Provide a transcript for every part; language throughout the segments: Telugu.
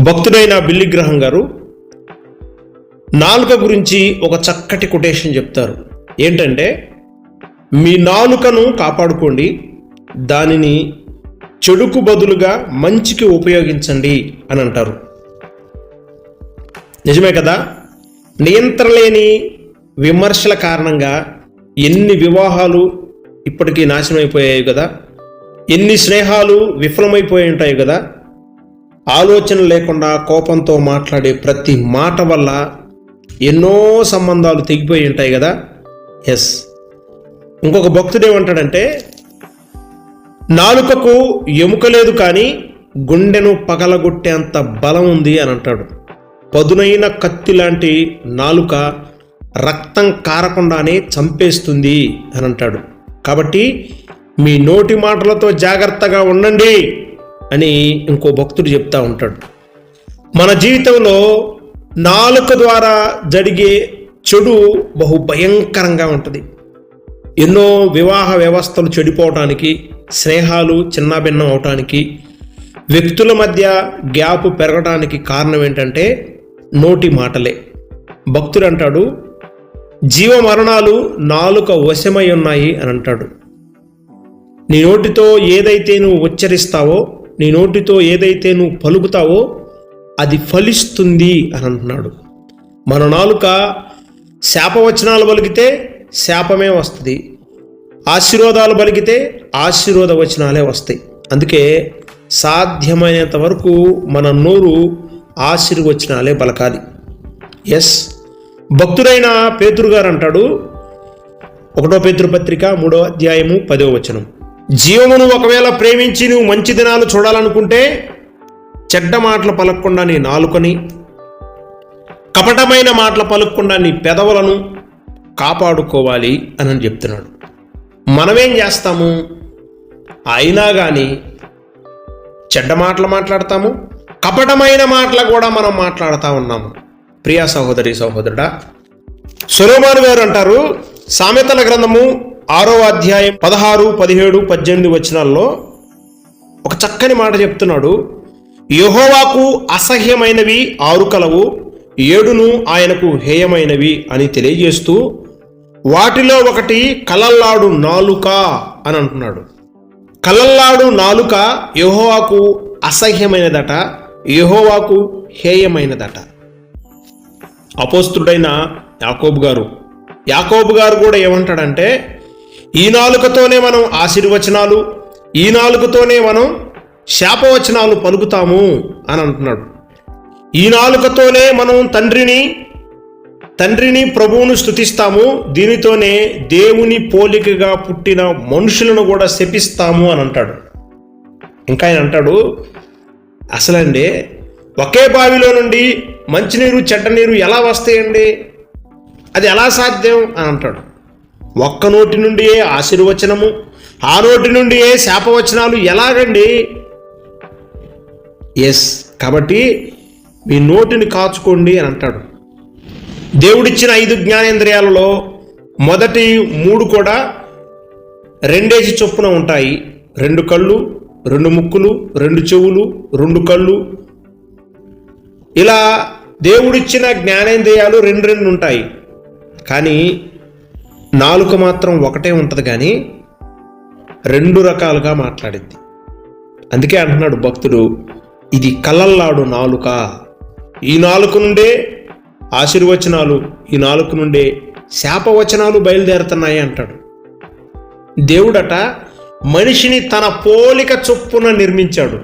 భక్తుడైన బిల్లిగ్రహం గారు నాలుక గురించి ఒక చక్కటి కొటేషన్ చెప్తారు. ఏంటంటే మీ నాలుకను కాపాడుకోండి దానిని చెడుకు బదులుగా మంచికి ఉపయోగించండి అని అంటారు. నిజమే కదా? నియంత్రలేని విమర్శల కారణంగా ఎన్ని వివాహాలు ఇప్పటికీ నాశనమైపోయాయి కదా? ఎన్ని స్నేహాలు విఫలమైపోయి ఉంటాయి కదా? ఆలోచన లేకుండా కోపంతో మాట్లాడే ప్రతి మాట వల్ల ఎన్నో సంబంధాలు తెగిపోయి ఉంటాయి కదా? ఎస్ ఇంకొక భక్తుడు ఏమంటాడంటే నాలుకకు ఎముక లేదు కానీ గుండెను పగలగొట్టేంత బలం ఉంది అని అంటాడు. పదునైన కత్తి లాంటి నాలుక రక్తం కారకుండానే చంపేస్తుంది అని అంటాడు. కాబట్టి మీ నోటి మాటలతో జాగ్రత్తగా ఉండండి. అని ఇంకో భక్తుడు చెప్తా ఉంటాడు. మన జీవితంలో నాలుక ద్వారా జరిగే చెడు బహు భయంకరంగా ఉంటుంది. ఎన్నో వివాహ వ్యవస్థలు చెడిపోవటానికి స్నేహాలు చిన్నాభిన్నం అవటానికి వ్యక్తుల మధ్య గ్యాప్ పెరగడానికి కారణం ఏంటంటే నోటి మాటలే. భక్తుడు అంటాడు జీవ మరణాలు నాలుక వశమై ఉన్నాయి అని అంటాడు. నీ నోటితో ఏదైతే నువ్వు ఉచ్చరిస్తావో నీ నోటితో ఏదైతే నువ్వు పలుకుతావో అది ఫలిస్తుంది అని అంటున్నాడు. మన నాలుక శాపవచనాలు పలికితే శాపమే వస్తుంది. ఆశీర్వాదాలు పలికితే ఆశీర్వాద వచనాలే వస్తాయి. అందుకే సాధ్యమైనంత వరకు మన నోరు ఆశీర్వచనాలే పలకాలి. ఎస్ భక్తుడైన పేతురు గారు అంటాడు. ఒకటో పేతృపత్రిక మూడో అధ్యాయము పదో వచనం. జీవమును ఒకవేళ ప్రేమించి నువ్వు మంచి దినాలు చూడాలనుకుంటే చెడ్డ మాటలు పలక్కుండా నీ నాలుకని కపటమైన మాటలు పలుకకుండా నీ పెదవులను కాపాడుకోవాలి అని చెప్తున్నాడు. మనమేం చేస్తాము? అయినా కానీ చెడ్డ మాటలు మాట్లాడతాము కపటమైన మాటలు కూడా మనం మాట్లాడుతూ ఉన్నాము. ప్రియా సహోదరి సహోదరుడా సులోమాను గారు అంటారు సామెతల గ్రంథము ఆరో అధ్యాయం పదహారు పదిహేడు పద్దెనిమిది వచనాల్లో ఒక చక్కని మాట చెప్తున్నాడు. యహోవాకు అసహ్యమైనవి ఆరు కలవు ఏడును ఆయనకు హేయమైనవి అని తెలియజేస్తూ వాటిలో ఒకటి కలల్లాడు నాలుక అని అంటున్నాడు. కలల్లాడు నాలుక యహోవాకు అసహ్యమైనదట యహోవాకు హేయమైనదట. అపోస్తుడైన యాకోబు గారు యాకోబు గారు కూడా ఏమంటాడంటే ఈ నాలుకతోనే మనం ఆశీర్వచనాలు ఈ నాలుకతోనే మనం శాపవచనాలు పలుకుతాము అని అంటున్నాడు. ఈ నాలుకతోనే మనం తండ్రిని తండ్రిని ప్రభువును స్థుతిస్తాము దీనితోనే దేవుని పోలికగా పుట్టిన మనుషులను కూడా శపిస్తాము అని అంటాడు. ఇంకా ఆయన అంటాడు అసలండి ఒకే బావిలో నుండి మంచినీరు చెడ్డ నీరు ఎలా వస్తాయండి? అది ఎలా సాధ్యం? అని అంటాడు. ఒక్క నోటి నుండి ఏ ఆశీర్వచనము ఆ నోటి నుండి ఏ శాపవచనాలు ఎలాగండి? ఎస్ కాబట్టి మీ నోటిని కాచుకోండి అని అంటాడు. దేవుడిచ్చిన ఐదు జ్ఞానేంద్రియాలలో మొదటి మూడు కూడా రెండేసి చొప్పున ఉంటాయి. రెండు కళ్ళు రెండు ముక్కులు రెండు చెవులు రెండు కళ్ళు. ఇలా దేవుడిచ్చిన జ్ఞానేంద్రియాలు రెండు రెండు ఉంటాయి. కానీ నాలుక మాత్రం ఒకటే ఉంటుంది కానీ రెండు రకాలుగా మాట్లాడింది. అందుకే అంటున్నాడు భక్తుడు ఇది కళ్ళల్లాడు నాలుక. ఈ నాలుక నుండే ఆశీర్వచనాలు ఈ నాలుక నుండే శాపవచనాలు బయలుదేరుతున్నాయి అంటాడు. దేవుడట మనిషిని తన పోలిక చొప్పున నిర్మించాడు.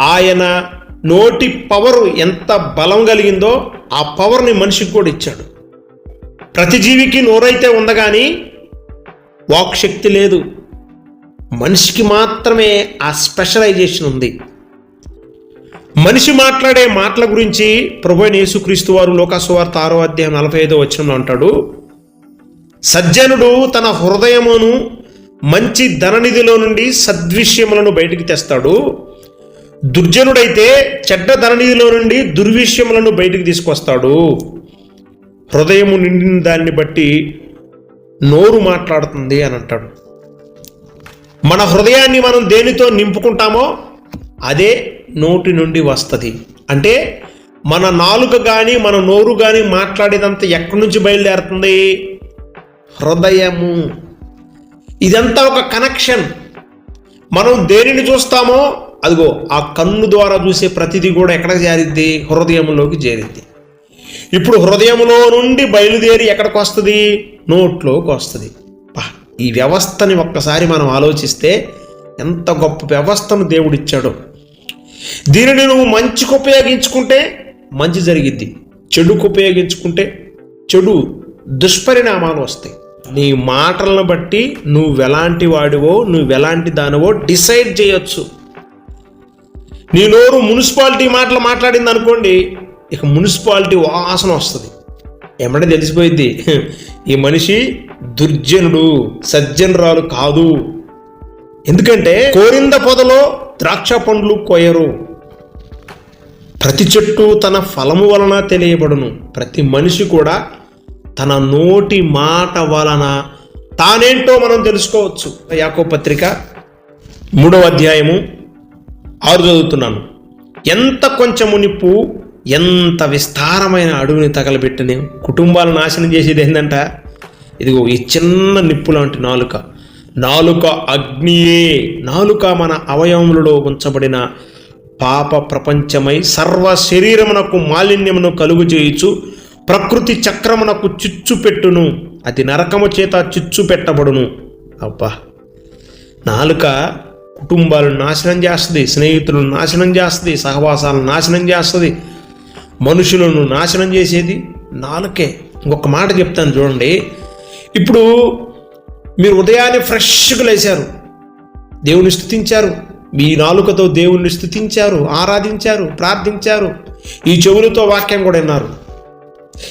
ఆయన నోటి పవర్ ఎంత బలం కలిగిందో ఆ పవర్ని మనిషికి కూడా ఇచ్చాడు. ప్రతి జీవికి నోరైతే ఉంది కానీ వాక్ శక్తి లేదు. మనిషికి మాత్రమే ఆ స్పెషలైజేషన్ ఉంది. మనిషి మాట్లాడే మాటల గురించి ప్రభుణ యేసుక్రీస్తు వారు లోకాసువార్త ఆరో అధ్యాయం నలభై ఐదో వచనంలో అంటాడు సజ్జనుడు తన హృదయమును మంచి ధననిధిలో నుండి సద్విషయములను బయటికి తెస్తాడు. దుర్జనుడైతే చెడ్డ ధననిధిలో నుండి దుర్విషయములను బయటికి తీసుకొస్తాడు. హృదయము నిండిన దాన్ని బట్టి నోరు మాట్లాడుతుంది అని అంటాడు. మన హృదయాన్ని మనం దేనితో నింపుకుంటామో అదే నోటి నుండి వస్తుంది. అంటే మన నాలుక కానీ మన నోరు కానీ మాట్లాడేదంతా ఎక్కడి నుంచి బయలుదేరుతుంది? హృదయము. ఇదంతా ఒక కనెక్షన్. మనం దేనిని చూస్తామో అదిగో ఆ కన్ను ద్వారా చూసే ప్రతిదీ కూడా ఎక్కడికి చేరిద్ది హృదయంలోకి చేరిద్ది ఇప్పుడు హృదయంలో నుండి బయలుదేరి ఎక్కడికి వస్తుంది? నోట్లోకి వస్తుంది. పా, ఈ వ్యవస్థని ఒక్కసారి మనం ఆలోచిస్తే ఎంత గొప్ప వ్యవస్థను దేవుడిచ్చాడో. దీనిని నువ్వు మంచికి ఉపయోగించుకుంటే మంచి జరిగిద్ది. చెడుకు ఉపయోగించుకుంటే చెడు దుష్పరిణామాలు వస్తాయి. నీ మాటలను బట్టి నువ్వెలాంటి వాడివో నువ్వెలాంటి దానివో డిసైడ్ చేయొచ్చు. నీ నోరు మున్సిపాలిటీ మాటలు మాట్లాడింది అనుకోండి ఇక మున్సిపాలిటీ వాసన వస్తుంది. ఏమంటే తెలిసిపోయింది ఈ మనిషి దుర్జనుడు సజ్జనరాలు కాదు. ఎందుకంటే కోరింద పొదలో ద్రాక్ష పండ్లు కోయరు. ప్రతి చెట్టు తన ఫలము వలన తెలియబడును. ప్రతి మనిషి కూడా తన నోటి మాట వలన తానేంటో మనం తెలుసుకోవచ్చు. యాకో పత్రిక మూడవ అధ్యాయము ఆరు చదువుతున్నాను. ఎంత కొంచెము నిప్పు ఎంత విస్తారమైన అడవిని తగలబెట్టని కుటుంబాలు నాశనం చేసేది ఏంటంట ఇదిగో ఈ చిన్న నిప్పు లాంటి నాలుక. నాలుక అగ్నియే. నాలుక మన అవయవములలో ఉంచబడిన పాప ప్రపంచమై సర్వ శరీరమునకు మాలిన్యమును కలుగు చేయుచు ప్రకృతి చక్రమునకు చిచ్చు పెట్టును. అది నరకము చేత చిచ్చు పెట్టబడును. అబ్బా! నాలుక కుటుంబాలను నాశనం చేస్తుంది స్నేహితులను నాశనం చేస్తుంది సహవాసాలను నాశనం చేస్తుంది మనుషులను నాశనం చేసేది? నాలుకే. ఇంకొక మాట చెప్తాను చూడండి. ఇప్పుడు మీరు ఉదయాన్నే ఫ్రెష్గా లేచారు. దేవుని స్థుతించారు. మీ నాలుకతో దేవుణ్ణి స్థుతించారు ఆరాధించారు ప్రార్థించారు. ఈ చెవులతో వాక్యం కూడా విన్నారు.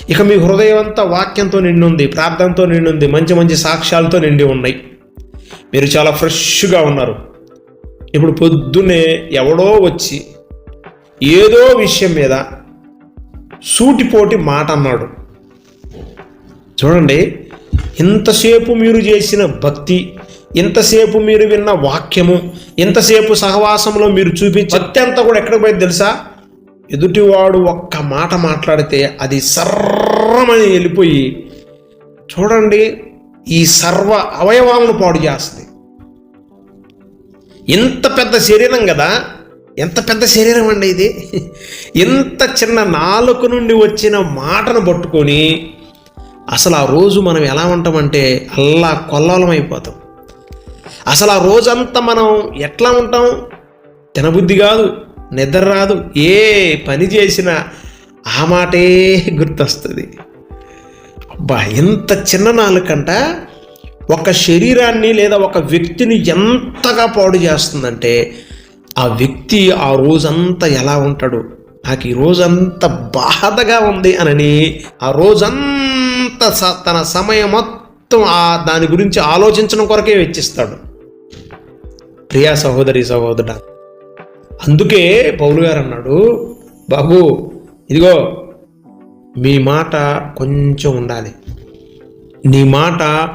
ఇక మీ హృదయం అంతా వాక్యంతో నిండి ఉంది ప్రార్థనతో నిండి ఉంది మంచి మంచి సాక్ష్యాలతో నిండి ఉన్నాయి. మీరు చాలా ఫ్రెష్గా ఉన్నారు. ఇప్పుడు పొద్దున్నే ఎవడో వచ్చి ఏదో విషయం మీద సూటిపోటి మాట అన్నాడు. చూడండి ఇంతసేపు మీరు చేసిన భక్తి ఇంతసేపు మీరు విన్న వాక్యము ఇంతసేపు సహవాసంలో మీరు చూపించే భక్తి అంతా కూడా ఎక్కడికి పోయింది తెలుసా? ఎదుటివాడు ఒక్క మాట మాట్లాడితే అది సర్రమని వెళ్ళిపోయి చూడండి ఈ సర్వ అవయవాలను పాడు చేస్తుంది. ఇంత పెద్ద శరీరం కదా ఎంత పెద్ద శరీరం అండి ఇది? ఇంత చిన్న నాలుక నుండి వచ్చిన మాటను పట్టుకొని అసలు ఆ రోజు మనం ఎలా ఉంటామంటే అల్లా కొల్లోలం అయిపోతాం. అసలు ఆ రోజంతా మనం ఎట్లా ఉంటాం? తినబుద్ధి కాదు నిద్ర రాదు ఏ పని చేసినా ఆ మాటే గుర్తొస్తుంది. అబ్బా ఎంత చిన్న నాలుకంట ఒక శరీరాన్ని లేదా ఒక వ్యక్తిని ఎంతగా పాడు చేస్తుందంటే ఆ వ్యక్తి ఆ రోజంతా ఎలా ఉంటాడు? నాకు ఈ రోజంతా బాధగా ఉంది అనని ఆ రోజంతా స- తన సమయం మొత్తం ఆ దాని గురించి ఆలోచించడం కొరకే వెచ్చిస్తాడు. ప్రియా సహోదరి సహోదరుడు అందుకే పౌలు గారు అన్నాడు బాబు ఇదిగో మీ మాట కొంచెం ఉండాలి. నీ మాట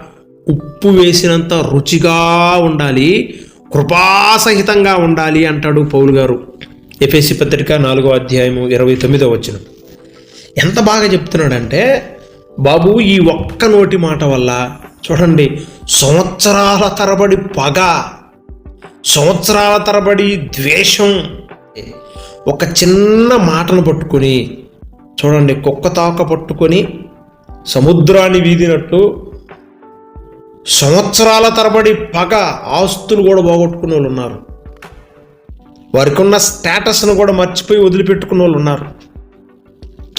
ఉప్పు వేసినంత రుచిగా ఉండాలి. కృపాసహితంగా ఉండాలి అంటాడు పౌలు గారు. ఎఫ్ఎస్సి పత్రిక నాలుగో అధ్యాయము ఇరవై తొమ్మిదో వచ్చిన ఎంత బాగా చెప్తున్నాడంటే బాబు ఈ ఒక్క నోటి మాట వల్ల చూడండి సంవత్సరాల తరబడి పగ సంవత్సరాల తరబడి ద్వేషం. ఒక చిన్న మాటను పట్టుకొని చూడండి కుక్క తాక పట్టుకొని సముద్రాన్ని వీదినట్టు సంవత్సరాల తరబడి పగ ఆస్తులు కూడా పోగొట్టుకునే వాళ్ళు ఉన్నారు. వారికి ఉన్న స్టేటస్ను కూడా మర్చిపోయి వదిలిపెట్టుకున్న వాళ్ళు ఉన్నారు.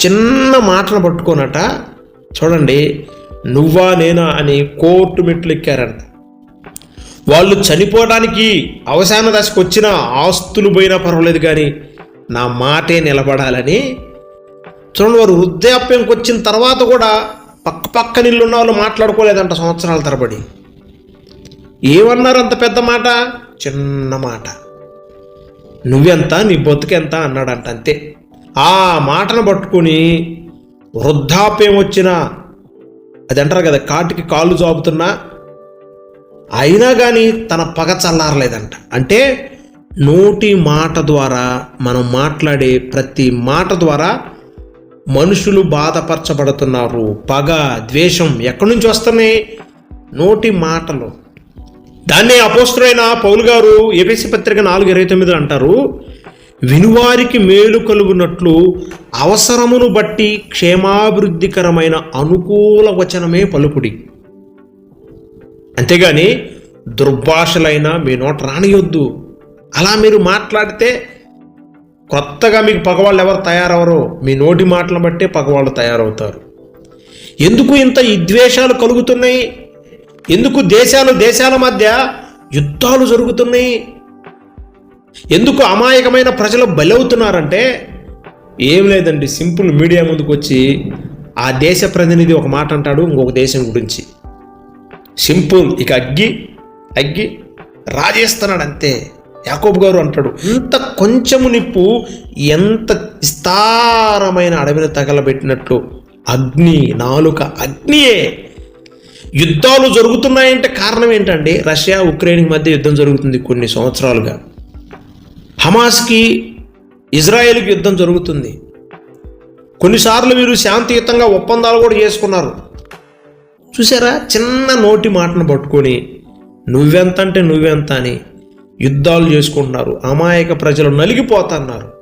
చిన్న మాటను పట్టుకోనట చూడండి నువ్వా నేనా? అని కోర్టు మెట్లు ఎక్కారంట వాళ్ళు చనిపోవడానికి అవసాన దశకు వచ్చిన ఆస్తులు పోయినా పర్వాలేదు కానీ నా మాటే నిలబడాలని. చూడండి వారు వృద్ధాప్యంకి వచ్చిన తర్వాత కూడా పక్క పక్కన నీళ్ళు ఉన్న వాళ్ళు మాట్లాడుకోలేదంట సంవత్సరాల తరబడి. ఏమన్నారు అంత పెద్ద మాట? చిన్న మాట. నువ్వెంత నీ బతుకెంత అన్నాడంట అంతే. ఆ మాటను పట్టుకుని వృద్ధాప్యం వచ్చిన అది అంటారు కదా కాటికి కాళ్ళు చాపుతున్నా అయినా కానీ తన పగ చల్లారలేదంట. అంటే నోటి మాట ద్వారా మనం మాట్లాడే ప్రతి మాట ద్వారా మనుషులు బాధపరచబడుతున్నారు. పగ ద్వేషం ఎక్కడి నుంచి వస్తున్నాయి? నోటి మాటలు. దాన్నే అపోస్తుడైన పౌలు గారు ఏపీసీ పత్రిక నాలుగు ఇరవై తొమ్మిది అంటారు వినువారికి మేలు కలుగునట్లు అవసరమును బట్టి క్షేమాభివృద్ధికరమైన అనుకూల వచనమే పలుకుడి. అంతేగాని దుర్భాషలైన మీ నోట రానియొద్దు. అలా మీరు మాట్లాడితే కొత్తగా మీకు పగవాళ్ళు ఎవరు తయారవరో మీ నోటి మాటలు బట్టే పగవాళ్ళు తయారవుతారు. ఎందుకు ఇంత విద్వేషాలు కలుగుతున్నాయి? ఎందుకు దేశాలు దేశాల మధ్య యుద్ధాలు జరుగుతున్నాయి? ఎందుకు అమాయకమైన ప్రజలు బలవుతున్నారంటే ఏం లేదండి సింపుల్ మీడియా ముందుకు వచ్చి ఆ దేశ ప్రతినిధి ఒక మాట అంటాడు ఇంకొక దేశం గురించి. సింపుల్ ఇక అగ్గి అగ్గి రాజేస్తున్నాడు అంతే. యాకోబు గారు అంటాడు ఇంత కొంచెము నిప్పు ఎంత విస్తారమైన అడవిని తగలబెట్టినట్లు అగ్ని నాలుక అగ్నియే. యుద్ధాలు జరుగుతున్నాయంటే కారణం ఏంటండి రష్యా ఉక్రెయిన్ మధ్య యుద్ధం జరుగుతుంది కొన్ని సంవత్సరాలుగా. హమాస్కి ఇజ్రాయెల్కి యుద్ధం జరుగుతుంది. కొన్నిసార్లు వీరు శాంతియుతంగా ఒప్పందాలు కూడా చేసుకున్నారు. చూసారా? చిన్న నోటి మాటను పట్టుకొని నువ్వెంత అంటే నువ్వెంత అని యుద్ధాలు చేసుకుంటున్నారు. అమాయక ప్రజలు నలిగిపోతున్నారు.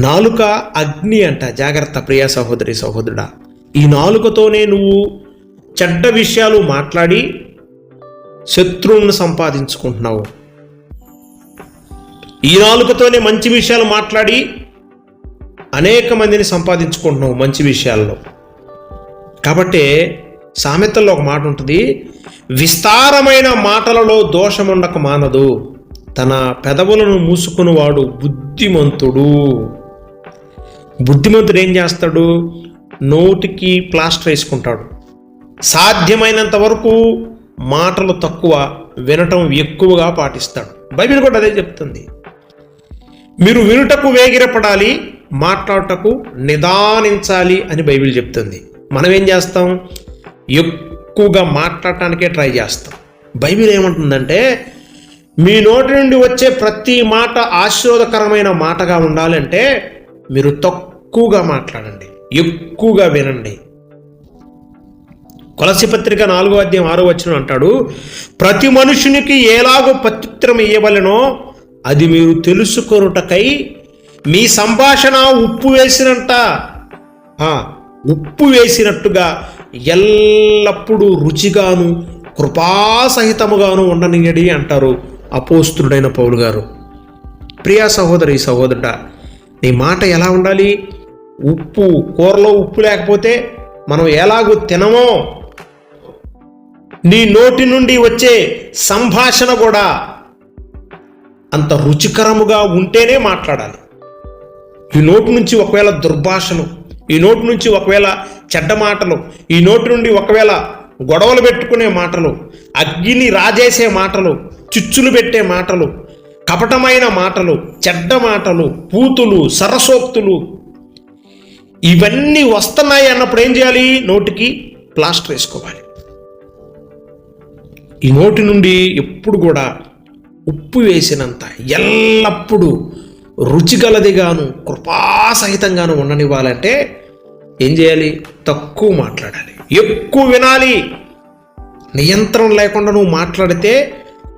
నాలుక అగ్ని అంట. జాగ్రత్త ప్రియ సహోదరి సహోదరుడా. ఈ నాలుకతోనే నువ్వు చెడ్డ విషయాలు మాట్లాడి శత్రువులను సంపాదించుకుంటున్నావు. ఈ నాలుకతోనే మంచి విషయాలు మాట్లాడి అనేక మందిని సంపాదించుకుంటున్నావు మంచి విషయాల్లో. కాబట్టి సామెతల్లో ఒక మాట ఉంటుంది విస్తారమైన మాటలలో దోషముండక మానదు. తన పెదవులను మూసుకునివాడు బుద్ధిమంతుడు. బుద్ధిమంతుడు ఏం చేస్తాడు? నోటికి ప్లాస్టర్ వేసుకుంటాడు. సాధ్యమైనంత వరకు మాటలు తక్కువ వినటం ఎక్కువగా పాటిస్తాడు. బైబిల్ కూడా అదే చెప్తుంది. మీరు వినుటకు వేగిరపడాలి మాట్లాడటకు నిదానించాలి అని బైబిల్ చెప్తుంది. మనం ఏం చేస్తాం? ఎక్కువగా మాట్లాడటానికే ట్రై చేస్తాం. బైబిల్ ఏమంటుందంటే మీ నోటి నుండి వచ్చే ప్రతి మాట ఆశీర్వాదకరమైన మాటగా ఉండాలంటే మీరు తక్కువగా మాట్లాడండి ఎక్కువగా వినండి. కొలసి పత్రిక నాలుగో అధ్యాయం ఆరో వచ్చిన అంటాడు ప్రతి మనుషునికి ఎలాగో ప్రత్యుత్తరం ఇవ్వవలెనో అది మీరు తెలుసుకొనుటకై మీ సంభాషణ ఉప్పు వేసినంత ఉప్పు వేసినట్టుగా ఎల్లప్పుడూ రుచిగాను కృపాసహితముగాను ఉండనియడి అంటారు అపోస్తుడైన పౌలు గారు. ప్రియా సహోదరి సహోదరుడ నీ మాట ఎలా ఉండాలి? ఉప్పు కూరలో ఉప్పు లేకపోతే మనం ఎలాగూ తినమో? నీ నోటి నుండి వచ్చే సంభాషణ కూడా అంత రుచికరముగా ఉంటేనే మాట్లాడాలి. ఈ నోటి నుంచి ఒకవేళ దుర్భాషలు ఈ నోటి నుంచి ఒకవేళ చెడ్డ మాటలు. ఈ నోటి నుండి ఒకవేళ గొడవలు పెట్టుకునే మాటలు అగ్గిని రాజేసే మాటలు చిచ్చులు పెట్టే మాటలు కపటమైన మాటలు చెడ్డ మాటలు పూతులు సరసోక్తులు ఇవన్నీ వస్తున్నాయి అన్నప్పుడు ఏం చేయాలి? నోటికి ప్లాస్టర్ వేసుకోవాలి. ఈ నోటి నుండి ఎప్పుడు కూడా ఉప్పు వేసినంత ఎల్లప్పుడూ రుచిగలదిగాను కృపాసహితంగాను ఉండనివ్వాలంటే ఏం చేయాలి? తక్కువ మాట్లాడాలి. ఎక్కువ వినాలి. నియంత్రణ లేకుండా నువ్వు మాట్లాడితే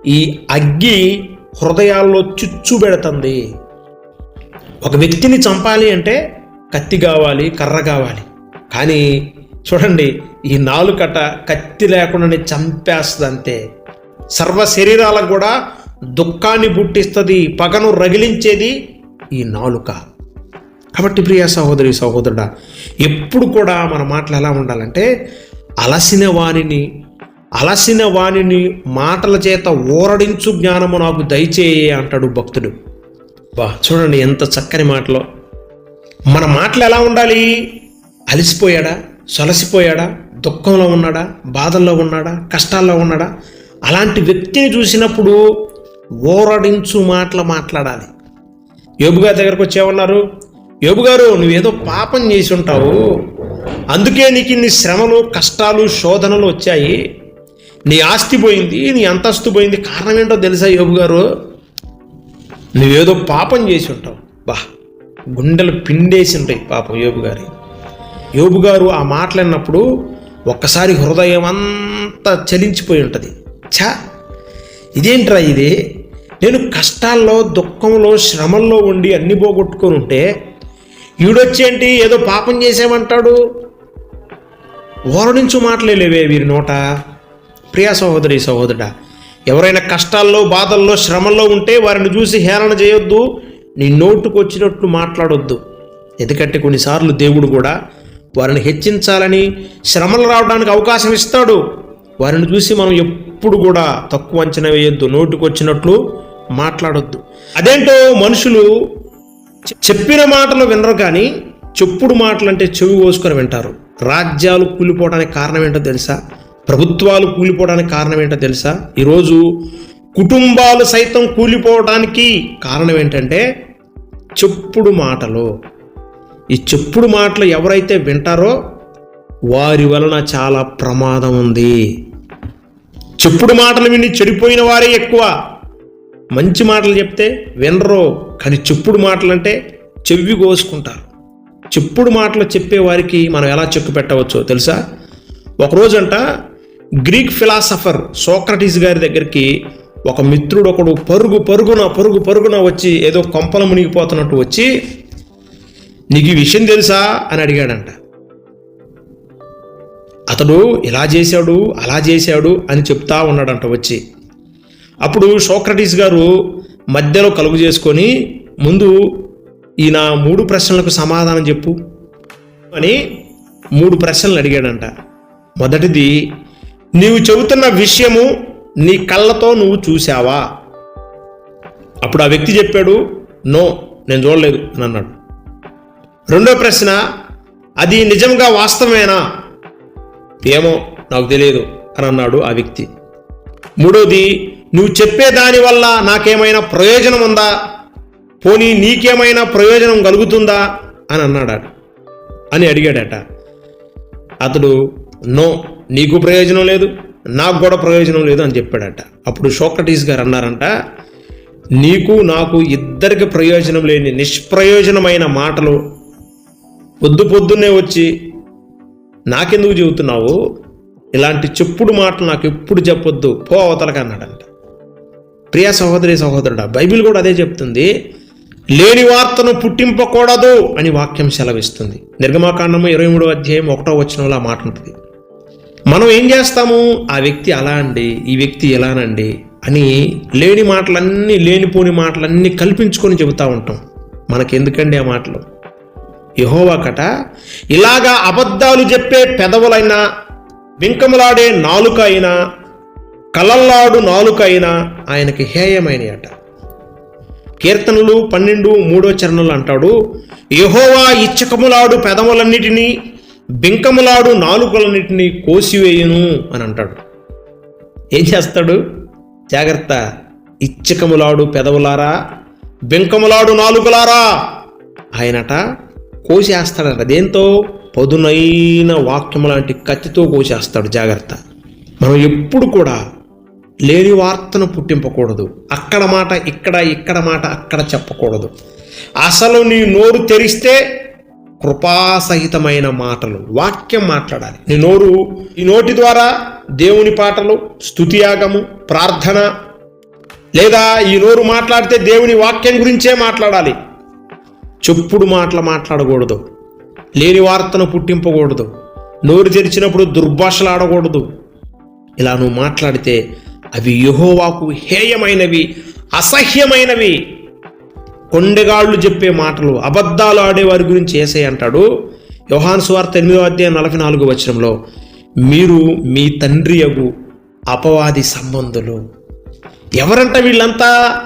ఈ అగ్గి హృదయాల్లో చుచ్చు పెడుతుంది. ఒక వ్యక్తిని చంపాలి అంటే కత్తి కావాలి కర్ర కావాలి. కానీ చూడండి ఈ నాలుకట కత్తి లేకుండానే చంపేస్తుంది అంతే సర్వ శరీరాలకు కూడా దుఃఖాన్ని పుట్టిస్తుంది పగను రగిలించేది ఈ నాలుక. కాబట్టి ప్రియ సహోదరి సహోదరుడా ఎప్పుడు కూడా మన మాటలు ఎలా ఉండాలంటే అలసిన వాణిని అలసిన వాణిని మాటల చేత ఊరడించు జ్ఞానము నాకు దయచేయి అంటాడు భక్తుడు. బా చూడండి ఎంత చక్కని మాటలో. మన మాటలు ఎలా ఉండాలి? అలసిపోయాడా? సొలసిపోయాడా? దుఃఖంలో ఉన్నాడా? బాధల్లో ఉన్నాడా? కష్టాల్లో ఉన్నాడా? అలాంటి వ్యక్తిని చూసినప్పుడు ఓరడించు మాటలు మాట్లాడాలి. యోబు గారి దగ్గరకు వచ్చేమన్నారు యోబు గారు నువ్వేదో పాపం చేసి ఉంటావు అందుకే నీకు ఇన్ని శ్రమలు కష్టాలు శోధనలు వచ్చాయి. నీ ఆస్తి పోయింది నీ అంతస్తు పోయింది. కారణం ఏంటో తెలుసా యోబు గారు? నువ్వేదో పాపం చేసి ఉంటావు బా గుండెలు పిండేసి ఉంటాయి పాపం యోబు గారి. యోబు గారు ఆ మాట్లాడినప్పుడు ఒక్కసారి హృదయం అంతా చలించిపోయి ఉంటుంది. ఛా ఇదేంట్రా ఇది? నేను కష్టాల్లో దుఃఖంలో శ్రమల్లో ఉండి అన్ని పోగొట్టుకొని ఉంటే ఈడొచ్చేంటి? ఏదో పాపం చేసామంటాడు ఓరడించు మాటలేవే వీరి నోట. ప్రియా సహోదరి సహోదరుడా ఎవరైనా కష్టాల్లో బాధల్లో శ్రమల్లో ఉంటే వారిని చూసి హేళన చేయొద్దు నీ నోటుకు వచ్చినట్లు మాట్లాడొద్దు. ఎందుకంటే కొన్నిసార్లు దేవుడు కూడా వారిని హెచ్చించాలని శ్రమలు రావడానికి అవకాశం ఇస్తాడు. వారిని చూసి మనం ఎప్పుడు కూడా తక్కువ అంచనా వేయొద్దు నోటుకు వచ్చినట్లు మాట్లాడొద్దు. అదేంటో మనుషులు చెప్పిన మాటలు వినరు కానీ చెప్పుడు మాటలు అంటే చెవి కోసుకొని వింటారు. రాజ్యాలు కూలిపోవడానికి కారణం ఏంటో తెలుసా? ప్రభుత్వాలు కూలిపోవడానికి కారణం ఏంటో తెలుసా? ఈరోజు కుటుంబాలు సైతం కూలిపోవడానికి కారణం ఏంటంటే చెప్పుడు మాటలు. ఈ చెప్పుడు మాటలు ఎవరైతే వింటారో వారి వలన చాలా ప్రమాదం ఉంది. చెప్పుడు మాటలు విని చెడిపోయిన వారే ఎక్కువ. మంచి మాటలు చెప్తే వినరు కానీ చెప్పుడు మాటలు అంటే చెవి కోసుకుంటారు. చెప్పుడు మాటలు చెప్పేవారికి మనం ఎలా చెక్కు పెట్టవచ్చో తెలుసా? ఒకరోజంట గ్రీక్ ఫిలాసఫర్ సోక్రటీస్ గారి దగ్గరికి ఒక మిత్రుడు ఒకడు పరుగు పరుగున పరుగు పరుగున వచ్చి ఏదో కొంపల మునిగిపోతున్నట్టు వచ్చి నీకు ఈ విషయం తెలుసా? అని అడిగాడంట. అతడు ఇలా చేశాడు అలా చేశాడు అని చెప్తా ఉన్నాడంట వచ్చి. అప్పుడు సోక్రటీస్ గారు మధ్యలో కలుగు చేసుకొని ముందు ఈయన మూడు ప్రశ్నలకు సమాధానం చెప్పు అని మూడు ప్రశ్నలు అడిగాడంట. మొదటిది నీవు చెబుతున్న విషయము నీ కళ్ళతో నువ్వు చూసావా అప్పుడు ఆ వ్యక్తి చెప్పాడు నో నేను చూడలేదు అని అన్నాడు. రెండో ప్రశ్న అది నిజంగా వాస్తవమేనా? ఏమో నాకు తెలియదు అని అన్నాడు ఆ వ్యక్తి. మూడోది నువ్వు చెప్పేదాని వల్ల నాకేమైనా ప్రయోజనం ఉందా? పోనీ నీకేమైనా ప్రయోజనం కలుగుతుందా? అని అన్నాడట. అని అడిగాడట. అతడు నో నీకు ప్రయోజనం లేదు నాకు కూడా ప్రయోజనం లేదు అని చెప్పాడట. అప్పుడు షోక్రటీస్ గారు అన్నారంట నీకు నాకు ఇద్దరికి ప్రయోజనం లేని నిష్ప్రయోజనమైన మాటలు పొద్దు పొద్దున్నే వచ్చి నాకెందుకు చెబుతున్నావు? ఇలాంటి చెప్పుడు మాటలు నాకు ఎప్పుడు చెప్పొద్దు పో అవతలకి అన్నాడంట. ప్రియ సహోదరి సహోదరుడ బైబిల్ కూడా అదే చెప్తుంది. లేని వార్తను పుట్టింపకూడదు అని వాక్యం సెలవిస్తుంది. నిర్గమాకాండము ఇరవై మూడో అధ్యాయం ఒకటో వచ్చినలా మాట ఉంటుంది. మనం ఏం చేస్తాము? ఆ వ్యక్తి అలా అండి ఈ వ్యక్తి ఎలానండి అని లేని మాటలన్నీ లేనిపోని మాటలన్నీ కల్పించుకొని చెబుతూ ఉంటాం. మనకెందుకండి ఆ మాటలు? యహోవాకట ఇలాగా అబద్ధాలు చెప్పే పెదవులైనా వింకములాడే నాలుక అయినా కలల్లాడు నాలుక అయినా ఆయనకి హేయమైనయట. కీర్తనలు పన్నెండు మూడో చరణలు అంటాడు యహోవా ఇచ్చకములాడు పెదములన్నిటినీ బింకములాడు నాలుకలన్నిటినీ కోసివేయును అని అంటాడు. ఏం చేస్తాడు? జాగ్రత్త. ఇచ్చకములాడు పెదవులారా బింకములాడు నాలుకలారా ఆయనట కోసేస్తాడట. దేంతో? పదునైన వాక్యం లాంటి కత్తితో కోసేస్తాడు. జాగ్రత్త. మనం ఎప్పుడు కూడా లేని వార్తను పుట్టింపకూడదు. అక్కడ మాట ఇక్కడ ఇక్కడ మాట అక్కడ చెప్పకూడదు. అసలు నీ నోరు తెరిస్తే కృపాసహితమైన మాటలు వాక్యం మాట్లాడాలి. నీ నోరు ఈ నోటి ద్వారా దేవుని పాటలు స్తుతియాగము ప్రార్థన లేదా ఈ నోరు మాట్లాడితే దేవుని వాక్యం గురించే మాట్లాడాలి. చెప్పుడు మాటలు మాట్లాడకూడదు. లేని వార్తను పుట్టింపకూడదు. నోరు తెరిచినప్పుడు దుర్భాషలు ఆడకూడదు. ఇలా నువ్వు మాట్లాడితే అవి యహోవాకు హేయమైనవి అసహ్యమైనవి. కొండెగాళ్ళు చెప్పే మాటలు అబద్ధాలు ఆడేవారి గురించి ఏసై అంటాడు. యోహాన్ సువార్త ఎనిమిదో అధ్యాయం నలభై నాలుగు వచనంలో మీరు మీ తండ్రి అగు అపవాది సంబంధులు. ఎవరంట వీళ్ళంతా?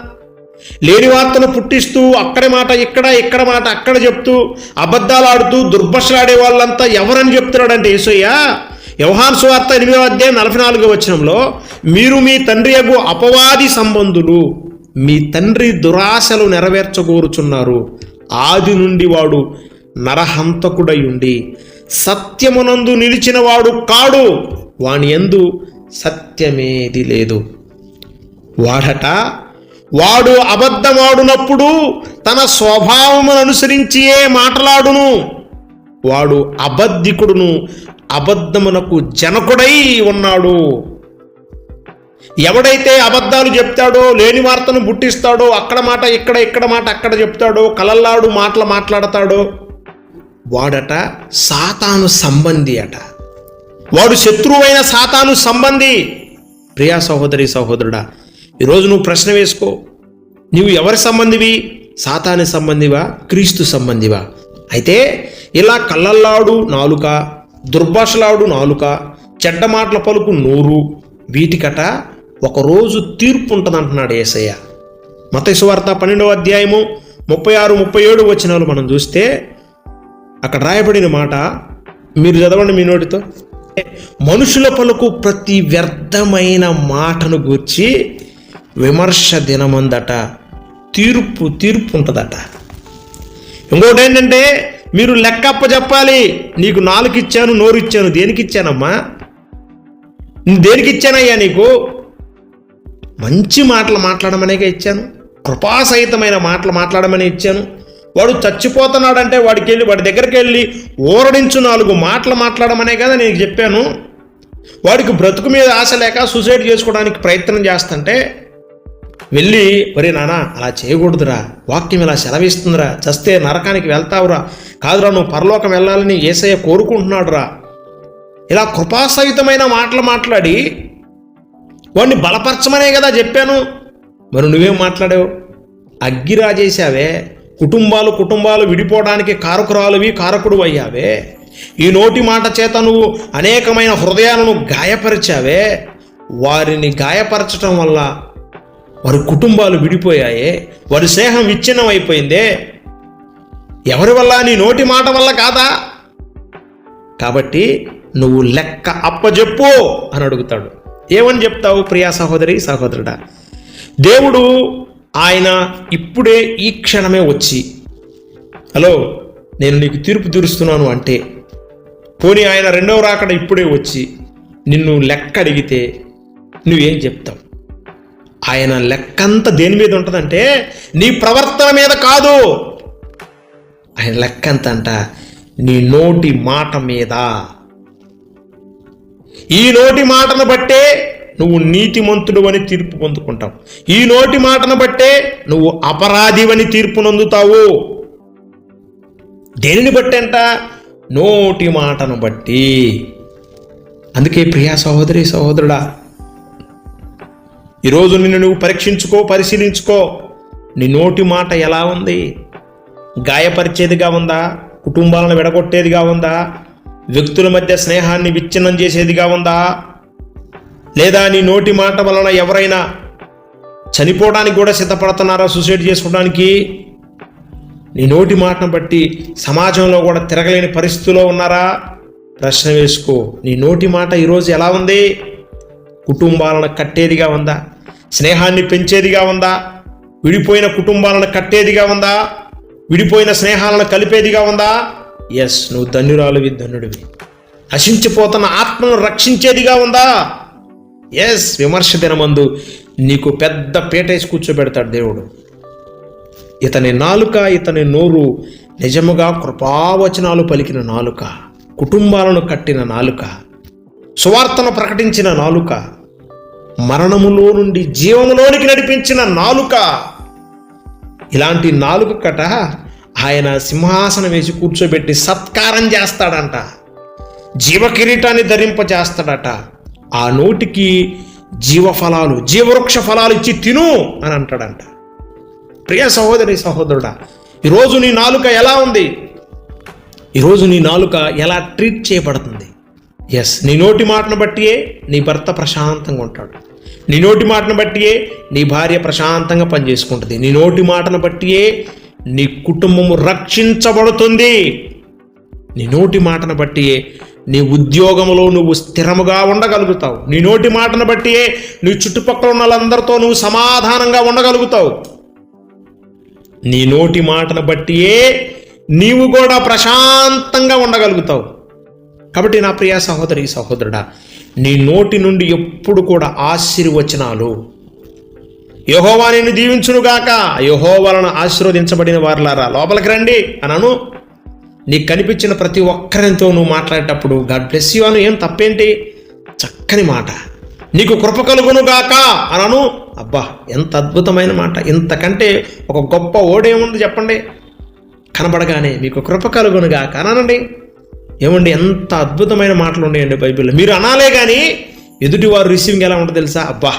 లేని వార్తను పుట్టిస్తూ అక్కడి మాట ఇక్కడ ఇక్కడ మాట అక్కడ చెప్తూ అబద్ధాలు ఆడుతూ దుర్భషలాడే వాళ్ళంతా ఎవరని చెప్తున్నాడంటే యేసయ్య వ్యవహార స్వార్త ఎనిమిదవ అధ్యాయం నలభై నాలుగో వచనంలో మీరు మీ తండ్రి యొక్క అపవాది సంబంధులు మీ తండ్రి దురాశలు నెరవేర్చగోరుచున్నారు. ఆది నుండి వాడు నరహంతకుడై ఉండి సత్యమునందు నిలిచిన వాడు కాడు వాని ఎందు సత్యమేది లేదు. వాడట వాడు అబద్ధమాడునప్పుడు తన స్వభావమును అనుసరించియే మాట్లాడును. వాడు అబద్ధికుడును అబద్ధమునకు జనకుడై ఉన్నాడు. ఎవడైతే అబద్ధాలు చెప్తాడో లేని వార్తను బుట్టిస్తాడో అక్కడ మాట ఇక్కడ ఇక్కడ మాట అక్కడ చెప్తాడో కలల్లాడు మాటలు మాట్లాడతాడో వాడట సాతాను సంబంధి అట. వాడు శత్రువైన సాతాను సంబంధి. ప్రియా సహోదరి సహోదరుడా ఈరోజు నువ్వు ప్రశ్న వేసుకో. నువ్వు ఎవరి సంబంధివి? సాతాని సంబంధివా? క్రీస్తు సంబంధివా? అయితే ఇలా కళ్ళల్లాడు నాలుక దుర్భాషలాడు నాలుక చెడ్డ మాటల పలుకు నూరు వీటికట ఒకరోజు తీర్పు ఉంటుందంటున్నాడు ఏసయ్య. మతేశ్వార్త పన్నెండవ అధ్యాయము ముప్పై ఆరు ముప్పై ఏడు వచనాలు మనం చూస్తే అక్కడ రాయబడిన మాట మీరు చదవండి మీ నోటితో మనుషుల పలుకు ప్రతి వ్యర్థమైన మాటను గూర్చి విమర్శ దినమందట తీర్పు తీర్పు ఉంటుందట. ఇంకోటి ఏంటంటే మీరు లెక్కప్ప చెప్పాలి. నీకు నాలుగు ఇచ్చాను నోరు ఇచ్చాను దేనికి ఇచ్చానమ్మా దేనికి ఇచ్చానయ్యా నీకు? మంచి మాటలు మాట్లాడమనేగా ఇచ్చాను. కృపాసహితమైన మాటలు మాట్లాడమని ఇచ్చాను. వాడు చచ్చిపోతున్నాడంటే వాడికి వెళ్ళి వాడి దగ్గరికి వెళ్ళి ఊరడించు నాలుగు మాటలు మాట్లాడమనే కదా నేను చెప్పాను. వాడికి బ్రతుకు మీద ఆశ లేక సూసైడ్ చేసుకోవడానికి ప్రయత్నం చేస్తుంటే వెళ్ళి మరి నానా అలా చేయకూడదురా. వాక్యం ఇలా సెలవిస్తుందిరా. చస్తే నరకానికి వెళ్తావురా. కాదురా నువ్వు పరలోకం వెళ్ళాలని ఏసయ్య కోరుకుంటున్నాడురా. ఇలా కృపాసహితమైన మాటలు మాట్లాడి వాడిని బలపరచమనే కదా చెప్పాను. మరి నువ్వేం మాట్లాడావు? అగ్గిరాజేశావే. కుటుంబాలు కుటుంబాలు విడిపోవడానికి కారకురాలువి కారకుడు అయ్యావే ఈ నోటి మాట చేత నువ్వు అనేకమైన హృదయాలను గాయపరిచావే. వారిని గాయపరచటం వల్ల వారి కుటుంబాలు విడిపోయాయే వారి స్నేహం విచ్ఛిన్నం అయిపోయిందే ఎవరి వల్ల? నీ నోటి మాట వల్ల కాదా? కాబట్టి నువ్వు లెక్క అప్పజెప్పు అని అడుగుతాడు. ఏమని చెప్తావు ప్రియా సహోదరి సహోదరుడా? దేవుడు ఆయన ఇప్పుడే ఈ క్షణమే వచ్చి హలో నేను నీకు తీర్పు తీరుస్తున్నాను అంటే పోనీ ఆయన రెండవ రాకడ ఇప్పుడే వచ్చి నిన్ను లెక్క అడిగితే నువ్వేం చెప్తావు? ఆయన లెక్కంతా దేని మీద ఉంటుందంటే నీ ప్రవర్తన మీద కాదు. ఆయన లెక్కంత అంట నీ నోటి మాట మీద. ఈ నోటి మాటను బట్టే నువ్వు నీతిమంతుడు అని తీర్పు పొందుకుంటావు. ఈ నోటి మాటను బట్టే నువ్వు అపరాధివని తీర్పు నొందుతావు. దేనిని బట్టి అంట? నోటి మాటను బట్టి. అందుకే ప్రియా సహోదరి సహోదరుడా ఈరోజు నిన్ను నువ్వు పరీక్షించుకో పరిశీలించుకో. నీ నోటి మాట ఎలా ఉంది? గాయపరిచేదిగా ఉందా? కుటుంబాలను విడగొట్టేదిగా ఉందా? వ్యక్తుల మధ్య స్నేహాన్ని విచ్ఛిన్నం చేసేదిగా ఉందా? లేదా నీ నోటి మాట వలన ఎవరైనా చనిపోవడానికి కూడా సిద్ధపడుతున్నారా సూసైడ్ చేసుకోవడానికి? నీ నోటి మాటను బట్టి సమాజంలో కూడా తిరగలేని పరిస్థితిలో ఉన్నారా? ప్రశ్న వేసుకో. నీ నోటి మాట ఈరోజు ఎలా ఉంది? కుటుంబాలను కట్టేదిగా ఉందా? స్నేహాన్ని పెంచేదిగా ఉందా? విడిపోయిన కుటుంబాలను కట్టేదిగా ఉందా? విడిపోయిన స్నేహాలను కలిపేదిగా ఉందా? ఎస్ నువ్వు ధన్యురాలువి ధన్యుడివి. నశించిపోతున్న ఆత్మను రక్షించేదిగా ఉందా? ఎస్ విమర్శ దినమందు నీకు పెద్ద పేటేసి కూర్చోబెడతాడు దేవుడు. ఇతని నాలుక ఇతని నోరు నిజముగా కృపావచనాలు పలికిన నాలుక కుటుంబాలను కట్టిన నాలుక. సువార్తను ప్రకటించిన నాలుక మరణములో నుండి జీవములోనికి నడిపించిన నాలుక. ఇలాంటి నాలుక కట ఆయన సింహాసనం వేసి కూర్చోబెట్టి సత్కారం చేస్తాడంట. జీవకిరీటాన్ని ధరింపజేస్తాడట. ఆ నోటికి జీవఫలాలు జీవవృక్ష ఫలాలు ఇచ్చి తిను అని అంటాడంట. ప్రియ సహోదరి సహోదరుడా ఈరోజు నీ నాలుక ఎలా ఉంది? ఈరోజు నీ నాలుక ఎలా ట్రీట్ చేయబడుతుంది? ఎస్ నీ నోటి మాటను బట్టియే నీ భర్త ప్రశాంతంగా ఉంటాడు. నీ నోటి మాటను బట్టియే నీ భార్య ప్రశాంతంగా పనిచేసుకుంటుంది. నీ నోటి మాటను బట్టియే నీ కుటుంబము రక్షించబడుతుంది. నీ నోటి మాటను బట్టియే నీ ఉద్యోగంలో నువ్వు స్థిరముగా ఉండగలుగుతావు. నీ నోటి మాటను బట్టియే నీ చుట్టుపక్కల ఉన్న వాళ్ళందరితో నువ్వు సమాధానంగా ఉండగలుగుతావు. నీ నోటి మాటను బట్టియే నీవు కూడా ప్రశాంతంగా ఉండగలుగుతావు. కాబట్టి నా ప్రియ సహోదరి సహోదరుడా నీ నోటి నుండి ఎప్పుడు కూడా ఆశీర్వచనాలు. యహోవా నిన్ను దీవించునుగాక యహో వలన ఆశీర్వదించబడిన వారులారా లోపలికి రండి అనను. నీకు కనిపించిన ప్రతి ఒక్కరితో నువ్వు మాట్లాడేటప్పుడు గాడ్ బ్లెస్ యూ అను ఏం తప్పేంటి? చక్కని మాట. నీకు కృప కలుగునుగాక అనను. అబ్బా ఎంత అద్భుతమైన మాట. ఇంతకంటే ఒక గొప్ప ఓడేముంది చెప్పండి. కనబడగానే మీకు కృప కలుగునుగాక అనండి ఏమండి ఎంత అద్భుతమైన మాటలు ఉన్నాయండి బైబిల్లో. మీరు అనాలే కానీ ఎదుటివారు రిసీవింగ్ ఎలా ఉంటుందో తెలుసా? అబ్బా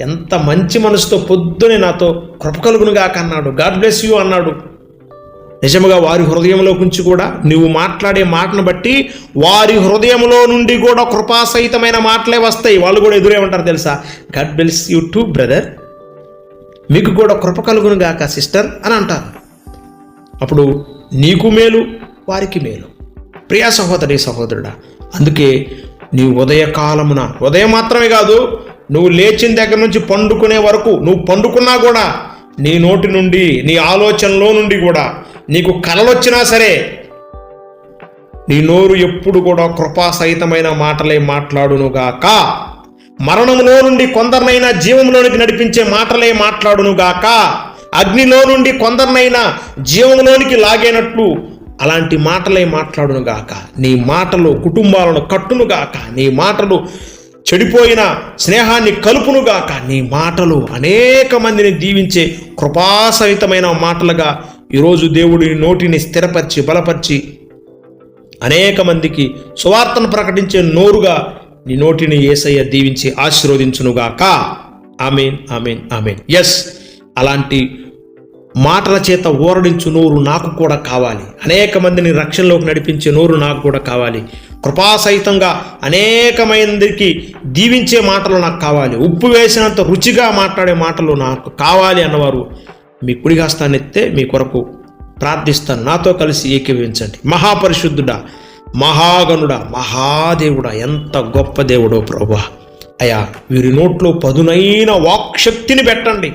ఎంత మంచి మనసుతో పొద్దునే నాతో కృప కలుగునుగాక అన్నాడు. గాడ్ బ్లెస్ యూ అన్నాడు. నిజముగా వారి హృదయంలో నుంచి కూడా నువ్వు మాట్లాడే మాటను బట్టి వారి హృదయంలో నుండి కూడా కృపాసహితమైన మాటలే వస్తాయి. వాళ్ళు కూడా ఎదురే ఉంటారు తెలుసా? God bless you too brother మీకు కూడా కృప కలుగును గాక సిస్టర్ అని అంటారు. అప్పుడు నీకు మేలు వారికి మేలు. ప్రియా సహోదరి సహోదరుడా అందుకే నీ ఉదయకాలమున ఉదయం మాత్రమే కాదు నువ్వు లేచిన దగ్గర నుంచి పండుకునే వరకు నువ్వు పండుకున్నా కూడా నీ నోటి నుండి నీ ఆలోచనలో నుండి కూడా నీకు కలలొచ్చినా సరే నీ నోరు ఎప్పుడు కూడా కృపాసహితమైన మాటలే మాట్లాడునుగాక. మరణంలో నుండి కొందరినైనా జీవంలోనికి నడిపించే మాటలే మాట్లాడునుగాక. అగ్నిలో నుండి కొందరినైనా జీవంలోనికి లాగేనట్లు అలాంటి మాటలే మాట్లాడునుగాక నీ మాటలు కుటుంబాలను కట్టునుగాక నీ మాటలు చెడిపోయిన స్నేహాన్ని కలుపునుగాక నీ మాటలు అనేక మందిని దీవించే కృపాసహితమైన మాటలుగా ఈరోజు దేవుడి నోటిని స్థిరపరిచి బలపరిచి అనేక మందికి సువార్తను ప్రకటించే నోరుగా నీ నోటిని ఏసయ్య దీవించి ఆశీర్వదించునుగాక ఆమెన్ ఆమెన్ ఆమెన్. ఎస్ అలాంటి మాటల చేత ఓరడించు నోరు నాకు కూడా కావాలి. అనేక మందిని రక్షణలోకి నడిపించే నోరు నాకు కూడా కావాలి. కృపాసహితంగా అనేకమందికి దీవించే మాటలు నాకు కావాలి. ఉప్పు వేసినంత రుచిగా మాట్లాడే మాటలు నాకు కావాలి అన్నవారు మీ కుడిగాస్తానెత్తే మీ కొరకు ప్రార్థిస్తాను. నాతో కలిసి ఏకీభవించండి. మహాపరిశుద్ధుడా మహాగణుడా మహాదేవుడా ఎంత గొప్ప దేవుడో ప్రభా. అయా వీరి నోట్లో పదునైన వాక్శక్తిని పెట్టండి.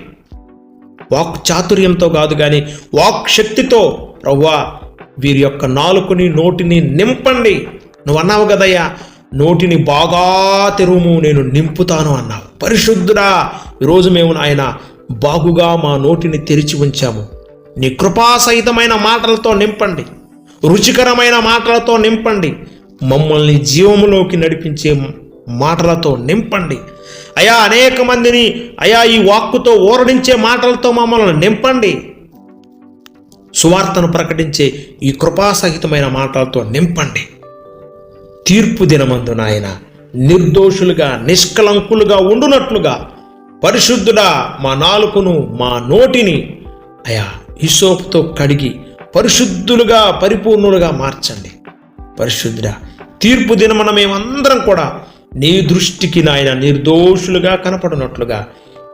వాక్ చాతుర్యంతో కాదు కానీ వాక్ శక్తితో. ప్రవ్వా వీరి యొక్క నాలుకని నోటిని నింపండి. నువ్వు అన్నావు కదయ్యా నోటిని బాగా తెరుము నేను నింపుతాను అన్నావు. పరిశుద్ధుడా ఈరోజు మేము ఆయన బాగుగా మా నోటిని తెరిచి ఉంచాము. నీ కృపాసహితమైన మాటలతో నింపండి. రుచికరమైన మాటలతో నింపండి. మమ్మల్ని జీవములోకి నడిపించే మాటలతో నింపండి. అయా అనేక మందిని అయా ఈ వాక్కుతో ఓరడించే మాటలతో మమ్మల్ని నింపండి. సువార్తను ప్రకటించే ఈ కృపాసహితమైన మాటలతో నింపండి. తీర్పు దినమందు నాయన నిర్దోషులుగా నిష్కలంకులుగా ఉండునట్లుగా పరిశుద్ధుడా మా నాలుకను మా నోటిని అయా హిసోపుతో కడిగి పరిశుద్ధులుగా పరిపూర్ణులుగా మార్చండి. పరిశుద్ధుడా తీర్పు దినమన మేమందరం కూడా నీ దృష్టికి నాయన నిర్దోషులుగా కనపడినట్లుగా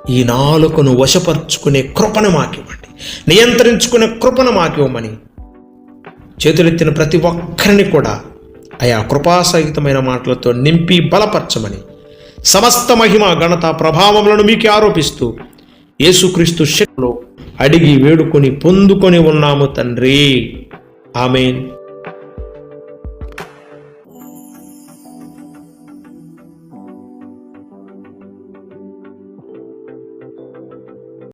ఈ నాలుకను వశపరుచుకునే కృపను మాకివ్వండి. నియంత్రించుకునే కృపను మాకివ్వమని చేతులెత్తిన ప్రతి ఒక్కరిని కూడా ఆయా కృపాసహితమైన మాటలతో నింపి బలపరచమని సమస్త మహిమ ఘనత ప్రభావములను మీకు ఆరోపిస్తూ యేసుక్రీస్తు శక్తిలో అడిగి వేడుకొని పొందుకొని ఉన్నాము తండ్రి. ఆమెన్.